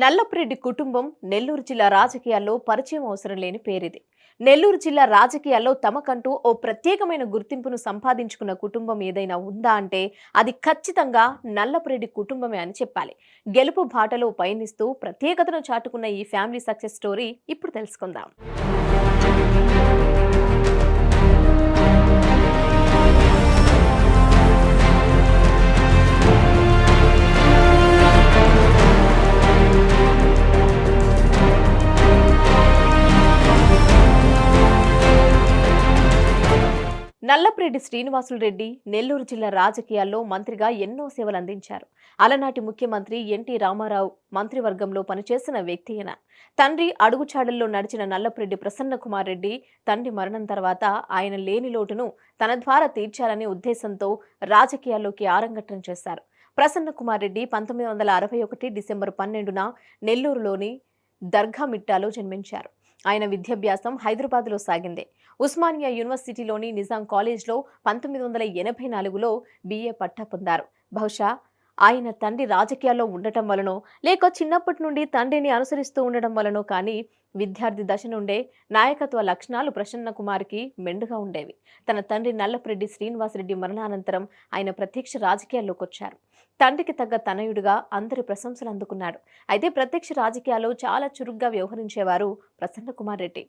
నల్లపురెడ్డి కుటుంబం నెల్లూరు జిల్లా రాజకీయాల్లో పరిచయం అవసరం లేని పేరిది. నెల్లూరు జిల్లా రాజకీయాల్లో తమకంటూ ఓ ప్రత్యేకమైన గుర్తింపును సంపాదించుకున్న కుటుంబం ఏదైనా ఉందా అంటే అది ఖచ్చితంగా నల్లపురెడ్డి కుటుంబమే అని చెప్పాలి. గెలుపు బాటలో పయనిస్తూ ప్రత్యేకతను చాటుకున్న ఈ ఫ్యామిలీ సక్సెస్ స్టోరీ ఇప్పుడు తెలుసుకుందాం. నల్లపురెడ్డి శ్రీనివాసులు రెడ్డి నెల్లూరు జిల్లా రాజకీయాల్లో మంత్రిగా ఎన్నో సేవలు అందించారు. అలనాటి ముఖ్యమంత్రి ఎన్టీ రామారావు మంత్రివర్గంలో పనిచేసిన వ్యక్తి అయిన తండ్రి అడుగుచాడల్లో నడిచిన నల్లపురెడ్డి ప్రసన్నకుమార్ రెడ్డి తండ్రి మరణం తర్వాత ఆయన లేని లోటును తన ద్వారా తీర్చాలనే ఉద్దేశంతో రాజకీయాల్లోకి ఆరంగట్టం చేశారు. ప్రసన్న కుమార్ రెడ్డి పంతొమ్మిది వందల అరవై ఒకటి డిసెంబర్ పన్నెండున నెల్లూరులోని దర్గా మిట్టాలో జన్మించారు. ఆయన విద్యాభ్యాసం హైదరాబాద్లో సాగింది. ఉస్మానియా యూనివర్సిటీలోని నిజాం కాలేజ్లో పంతొమ్మిది వందల ఎనభై నాలుగులో బీఏ పట్టా పొందారు. బహుశా ఆయన తండ్రి రాజకీయాల్లో ఉండటం వలనో లేక చిన్నప్పటి నుండి తండ్రిని అనుసరిస్తూ ఉండడం వలనో కానీ విద్యార్థి దశ నుండే నాయకత్వ లక్షణాలు ప్రసన్న కుమార్కి మెండుగా ఉండేవి. తన తండ్రి నల్లపరెడ్డి శ్రీనివాసరెడ్డి మరణానంతరం ఆయన ప్రత్యక్ష రాజకీయాల్లోకి వచ్చారు. తండ్రికి తగ్గ తనయుడిగా అందరి ప్రశంసలు అందుకున్నాడు. అయితే ప్రత్యక్ష రాజకీయాల్లో చాలా చురుగ్గా వ్యవహరించేవారు ప్రసన్న కుమార్ రెడ్డి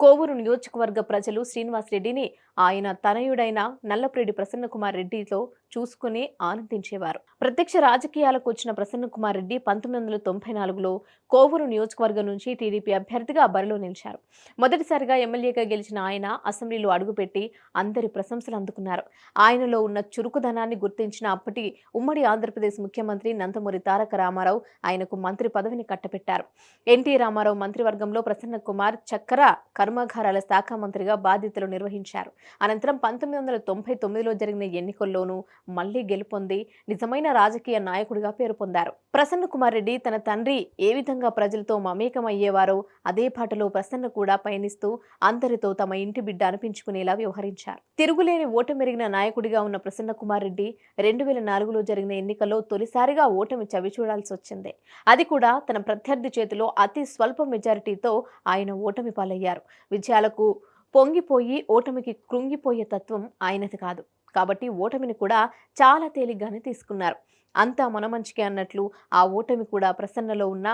కోవూరు నియోజకవర్గ ప్రజలు శ్రీనివాస్ రెడ్డిని ఆయన తనయుడైన నల్లపురెడ్డి ప్రసన్న కుమార్ రెడ్డితో చూసుకుని ఆనందించేవారు. ప్రత్యక్ష రాజకీయాలకు వచ్చిన ప్రసన్న కుమార్ రెడ్డి పంతొమ్మిది వందల తొంభై నాలుగులో కోవూరు నియోజకవర్గం నుంచి టీడీపీ అభ్యర్థిగా బరిలో నిలిచారు. మొదటిసారిగా ఎమ్మెల్యేగా గెలిచిన ఆయన అసెంబ్లీలో అడుగుపెట్టి అందరి ప్రశంసలు అందుకున్నారు. ఆయనలో ఉన్న చురుకుదనాన్ని గుర్తించిన అప్పటి ఉమ్మడి ఆంధ్రప్రదేశ్ ముఖ్యమంత్రి నందమూరి తారక రామారావు ఆయనకు మంత్రి పదవిని కట్టపెట్టారు ఎన్టీ రామారావు మంత్రివర్గంలో ప్రసన్న కుమార్ చక్కెర కర్మాగారాల శాఖ మంత్రిగా బాధ్యతలు నిర్వహించారు. అనంతరం పంతొమ్మిది వందల తొంభై తొమ్మిదిలో జరిగిన ఎన్నికల్లోనూ మళ్ళీ గెలుపొంది నిజమైన రాజకీయ నాయకుడిగా పేరు పొందారు. ప్రసన్న కుమార్ రెడ్డి తన తండ్రి ఏ విధంగా ప్రజలతో మమేకం అయ్యేవారో అదే పాటలో ప్రసన్న కూడా పయనిస్తూ అందరితో తమ ఇంటి బిడ్డ అనిపించుకునేలా వ్యవహరించారు. తిరుగులేని ఓటమెరిగిన నాయకుడిగా ఉన్న ప్రసన్న కుమార్ రెడ్డి రెండు వేల నాలుగులో జరిగిన ఎన్నికల్లో తొలిసారిగా ఓటమి చవిచూడాల్సి వచ్చింది. అది కూడా తన ప్రత్యర్థి చేతిలో అతి స్వల్ప మెజారిటీతో ఆయన ఓటమి పాలయ్యారు. విజయాలకు పొంగిపోయి ఓటమికి కృంగిపోయే తత్వం ఆయనది కాదు. కాబట్టి ఓటమిని కూడా చాలా తేలిగ్గానే తీసుకున్నారు. అంతా మన మంచికే అన్నట్లు ఆ ఓటమి కూడా ప్రసన్నలో ఉన్న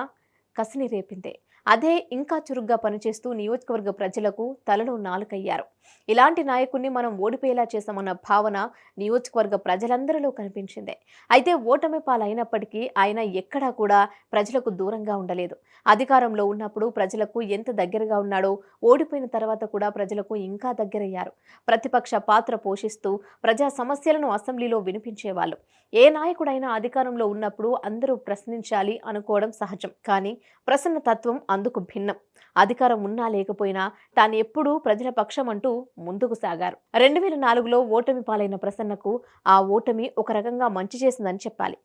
కసిని రేపిందే. అదే ఇంకా చురుగ్గా పనిచేస్తూ నియోజకవర్గ ప్రజలకు తలలో నాలుకయ్యారు. ఇలాంటి నాయకుడిని మనం ఓడిపోయేలా చేశామన్న భావన నియోజకవర్గ ప్రజలందరిలో కనిపించింది. అయితే ఓటమి పాలైనప్పటికీ ఆయన ఎక్కడా కూడా ప్రజలకు దూరంగా ఉండలేదు. అధికారంలో ఉన్నప్పుడు ప్రజలకు ఎంత దగ్గరగా ఉన్నాడో ఓడిపోయిన తర్వాత కూడా ప్రజలకు ఇంకా దగ్గరయ్యారు. ప్రతిపక్ష పాత్ర పోషిస్తూ ప్రజా సమస్యలను అసెంబ్లీలో వినిపించేవాళ్ళు. ఏ నాయకుడైనా అధికారంలో ఉన్నప్పుడు అందరూ ప్రశ్నించాలి అనుకోవడం సహజం. కానీ ప్రసన్న తత్వం అందుకు భిన్నం. అధికారం ఉన్నా లేకపోయినా తాను ఎప్పుడూ ప్రజల పక్షం అంటూ ముందుకు సాగారు. రెండు వేల నాలుగులో ఓటమి పాలైన ప్రసన్నకు ఆ ఓటమి ఒక రకంగా మంచి చేసిందని చెప్పాలి.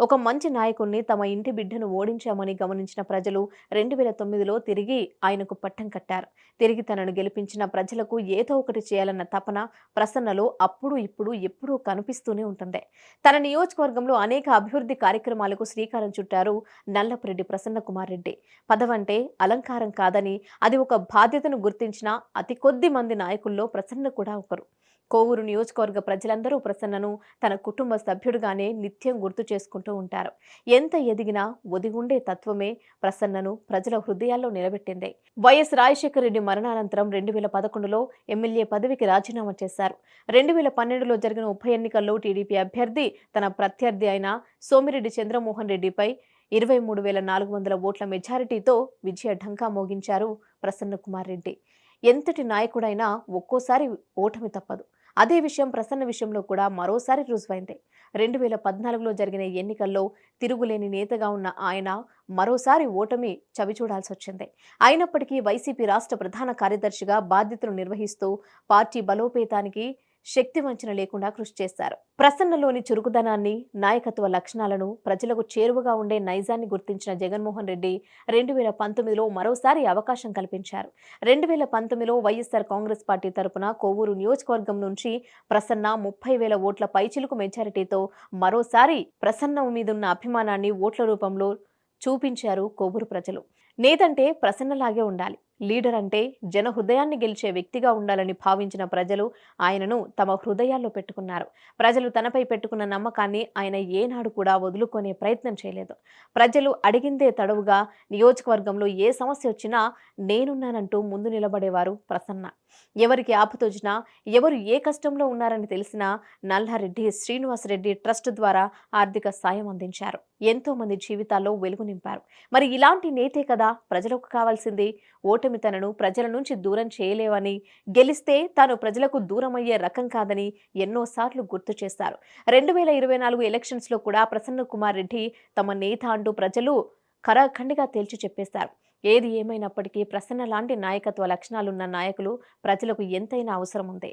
ఒక మంచి నాయకుణ్ణి తమ ఇంటి బిడ్డను ఓడించామని గమనించిన ప్రజలు రెండు వేల తొమ్మిదిలో తిరిగి ఆయనకు పట్టం కట్టారు. తిరిగి తనను గెలిపించిన ప్రజలకు ఏదో ఒకటి చేయాలన్న తపన ప్రసన్నలో అప్పుడు ఇప్పుడు ఎప్పుడూ కనిపిస్తూనే ఉంటుంది. తన నియోజకవర్గంలో అనేక అభివృద్ధి కార్యక్రమాలకు శ్రీకారం చుట్టారు నల్లపురెడ్డి ప్రసన్న కుమార్ రెడ్డి పదవంటే అలంకారం కాదని అది ఒక బాధ్యతను గుర్తించిన అతి కొద్ది మంది నాయకుల్లో ప్రసన్న కూడా ఒకరు. కోవూరు నియోజకవర్గ ప్రజలందరూ ప్రసన్నను తన కుటుంబ సభ్యుడుగానే నిత్యం గుర్తు చేసుకుంటూ ఉంటారు. ఎంత ఎదిగినా ఒదిగుండే తత్వమే ప్రసన్నను ప్రజల హృదయాల్లో నిలబెట్టింది. వైఎస్ రాజశేఖర రెడ్డి మరణానంతరం రెండు వేల పదకొండులో ఎమ్మెల్యే పదవికి రాజీనామా చేశారు. రెండు వేల పన్నెండులో జరిగిన ఉప ఎన్నికల్లో టీడీపీ అభ్యర్థి తన ప్రత్యర్థి అయిన సోమిరెడ్డి చంద్రమోహన్ రెడ్డిపై ఇరవై మూడు వేల నాలుగు వందల ఓట్ల మెజారిటీతో విజయ ఢంకా మోగించారు ప్రసన్న కుమార్ రెడ్డి. ఎంతటి నాయకుడైనా ఒక్కోసారి ఓటమి తప్పదు. అదే విషయం ప్రసన్న విషయంలో కూడా మరోసారి రుజువైంది. రెండు వేల పద్నాలుగులో జరిగిన ఎన్నికల్లో తిరుగులేని నేతగా ఉన్న ఆయన మరోసారి ఓటమి చవిచూడాల్సి వచ్చింది. అయినప్పటికీ వైసీపీ రాష్ట్ర ప్రధాన కార్యదర్శిగా బాధ్యతలు నిర్వహిస్తూ పార్టీ బలోపేతానికి శక్తి వంచన లేకుండా కృషి చేశారు. ప్రసన్నలోని చురుకుదనాన్ని నాయకత్వ లక్షణాలను ప్రజలకు చేరువగా ఉండే నైజాన్ని గుర్తించిన జగన్మోహన్ రెడ్డి రెండు వేల పంతొమ్మిదిలో మరోసారి అవకాశం కల్పించారు. రెండు వేల పంతొమ్మిదిలో వైఎస్ఆర్ కాంగ్రెస్ పార్టీ తరపున కోవూరు నియోజకవర్గం నుంచి ప్రసన్న ముప్పై వేల ఓట్ల పైచిలుకు మెజారిటీతో మరోసారి ప్రసన్న మీదున్న అభిమానాన్ని ఓట్ల రూపంలో చూపించారు కోవూరు ప్రజలు. నేతంటే ప్రసన్నలాగే ఉండాలి. లీడర్ అంటే జన హృదయాన్ని గెలిచే వ్యక్తిగా ఉండాలని భావించిన ప్రజలు ఆయనను తమ హృదయాల్లో పెట్టుకున్నారు. ప్రజలు తనపై పెట్టుకున్న నమ్మకాన్ని ఆయన ఏనాడు కూడా వదులుకునే ప్రయత్నం చేయలేదు. ప్రజలు అడిగిందే తడవుగా నియోజకవర్గంలో ఏ సమస్య వచ్చినా నేనున్నానంటూ ముందు నిలబడేవారు ప్రసన్న. ఎవరికి ఆపతొచ్చినా ఎవరు ఏ కష్టంలో ఉన్నారని తెలిసినా నల్లారెడ్డి శ్రీనివాసరెడ్డి ట్రస్ట్ ద్వారా ఆర్థిక సాయం అందించారు. ఎంతో మంది జీవితాల్లో వెలుగు నింపారు. మరి ఇలాంటి నేతే కదా ప్రజలకు కావాల్సింది ఓటమి తనను ప్రజల నుంచి దూరం చేయలేవని గెలిస్తే తాను ప్రజలకు దూరం అయ్యే రకం కాదని ఎన్నోసార్లు గుర్తు చేశారు. రెండు వేల ఇరవై నాలుగు ఎలక్షన్స్లో కూడా ప్రసన్న కుమార్ రెడ్డి తమ నేత అంటూ ప్రజలు కరాఖండిగా తేల్చి చెప్పేశారు. ఏది ఏమైనప్పటికీ ప్రసన్న లాంటి నాయకత్వ లక్షణాలున్న నాయకులు ప్రజలకు ఎంతైనా అవసరం ఉంది